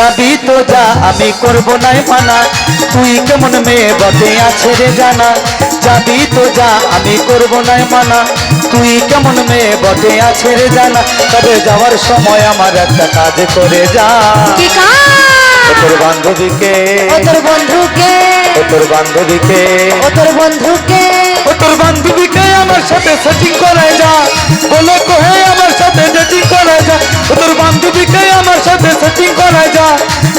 যাবি তো যা আমি করব নাই মানা। তুই কেমন মেয়ে বটে আছে রে জানা। যাবি তো যা আমি করব নাই মানা। তুই কেমন মেয়ে বটে আছে রে জানা। তবে যাওয়ার সময় আমার একটা কাজ করে যা। তোর বান্ধবীকে। ও তোর বন্ধুকে। ও তোর বান্ধবীকে। ও তোর বন্ধুকে। ও তোর বান্ধবীকে আমার সাথে সেটিং করায় যা। বলে কোহে আমার সাথে ডেটিং করায় যা। ও তোর বান্ধবীকে আমার সাথে সেটিং করায় যা।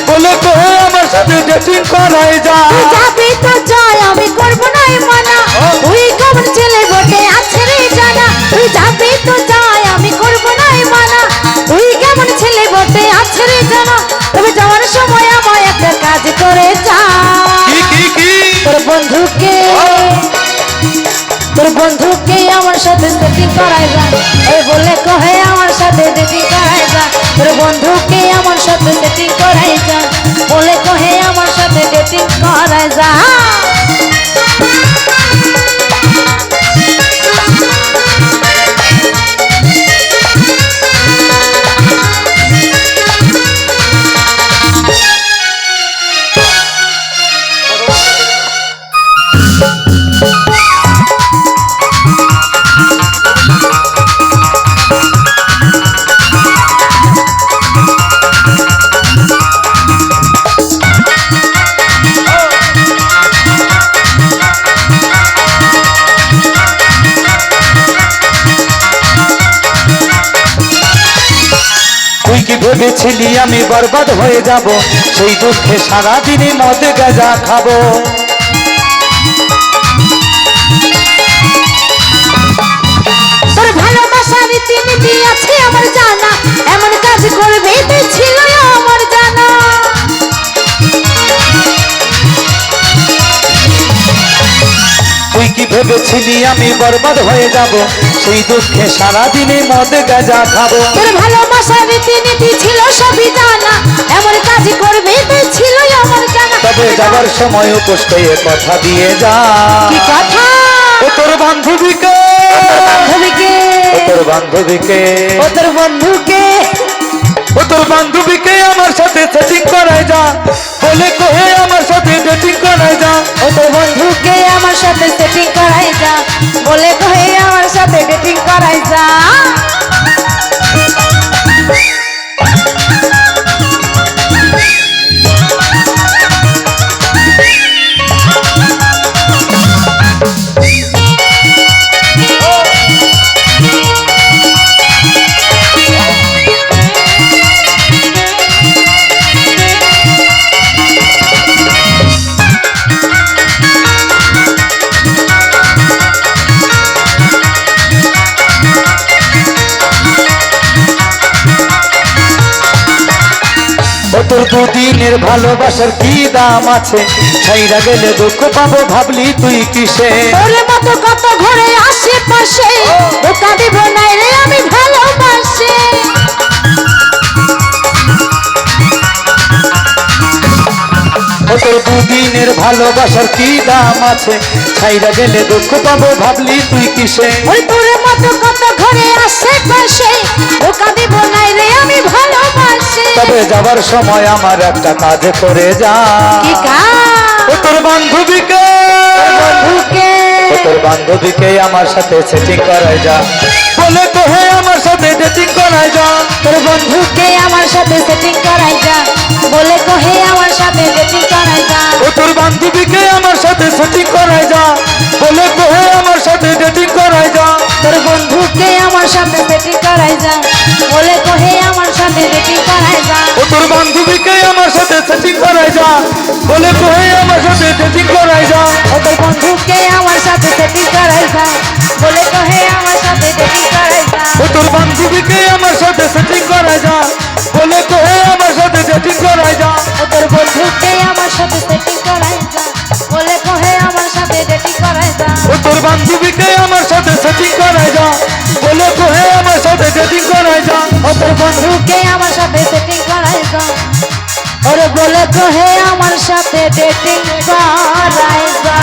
বলে কোহে আমার সাথে ডেটিং করায় যা। যাবে তো জয় আমি করব না মানা। বন্ধুকে আমার সাথে সেটিং করাই যা। এই বলে কহে, আমার সাথে ডেটিং করাই যা। তোর বন্ধুকে আমার সাথে সেটিং করাই যা। বলে কহে, আমার সাথে ডেটিং করাই যা। ভেবেছিলি আমি বরবাদ হয়ে যাব সেই দুঃখে সারাদিনে মদ গাজা খাব। ভেবেছিলি আমি বরবাদ হয়ে যাব। সেই দুঃখে সারাদিনে মদ গাঁজা খাব। তোর ভালোবাসার রীতিনীতি ছিল সবই জানা। এমন কাজ করবে তো ছিল আমার জানা। তবে যাবার সময় উপোস হয়ে কথা দিয়ে যা। কি কথা? ও তোর বান্ধবীকে। বান্ধবীকে। ও তোর বান্ধবীকে। ও তোর বন্ধুকে। ও তোর বান্ধবীকে আমার সাথে সেটিং করায় যা। তোর দুদিনের ভালোবাসার কি দাম আছে? ছাইরা গেলে দুঃখ পাবো ভাবলি তুই কিসে? তোর মতো কত ঘরে আশেপাশে? ধোকা দিব নাই রে আমি ভালোবাসে। তোর দুদিনের ভালোবাসার কি দাম আছে? ছাইরা গেলে দুঃখ পাবো ভাবলি তুই কিসে? ওই তোর মতো কত ঘরে আশেপাশে? ধোকা দিব নাই রে আমি ভালোবাসে তবে যাবার সময় আমার একটা কাজ করে যা। তোর বান্ধবীকে। তোর বান্ধবীকে। আমার সাথে সেটিং করায় যা। বলে কোহে আমার সাথে ডেটিং করায় যা। তোর বন্ধুকে আমার সাথে সেটিং করাই যা। বলে কহে আমার সাথে ডেটিং করাই যা। ও তোর বান্ধবীকে আমার সাথে সেটিং করায় যা। বলে কোহে আমার সাথে ডেটিং করায় যা। তোর বন্ধুকে আমার সাথে সেটিং করাই যা। বলে কহে আমার সাথে ডেটিং তোর বান্ধবীকে আমার সাথে সেটিং করা যা। বলে তো হে আমার সাথে সেটিং করা যা। তোর বন্ধুকে আমার সাথে সেটিং করা যা। বলে আমার সাথে সেটিং করা যা। ও তোর বান্ধবীকে আমার সাথে সেটিং করা যা। বলে তো হে আমার সাথে সেটিং করা সাথে সেটিং করা যা। আরে বলে সাথে ডেটিং করা যা।